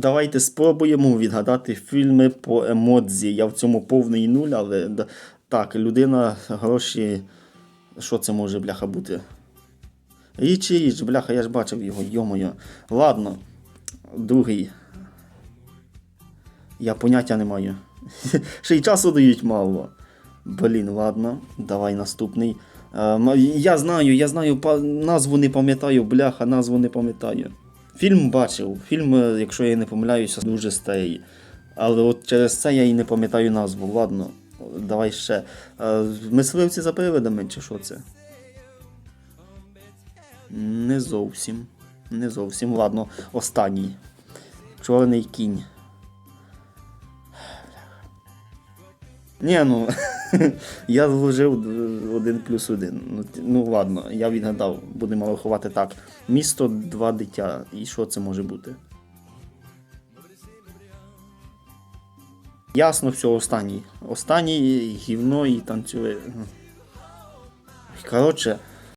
Давайте спробуємо відгадати фільми по емодзі. Я в цьому повний нуль, але так, людина, гроші. Що це може, бляха, бути? Річ і річ, бляха, я ж бачив його, йомою. Ладно, другий. Я поняття не маю. Ще й часу дають мало. Блін, ладно, давай наступний. Е, я знаю, я знаю, назву не пам'ятаю, бляха, назву не пам'ятаю. Фільм бачив. Фільм, е, якщо я не помиляюся, дуже старий. Але от через це я і не пам'ятаю назву. Ладно, давай ще. Е, Мисливці за привидами, чи що це? Не зовсім. Не зовсім. Ладно, останній. Чорний кінь. Ні, ну я вложив один плюс один. Ну, ну ладно, я відгадав, будемо рахувати так. Місто два дитя. І що це може бути? Ясно, все, останній. Останній гівно і танцює. Коротше,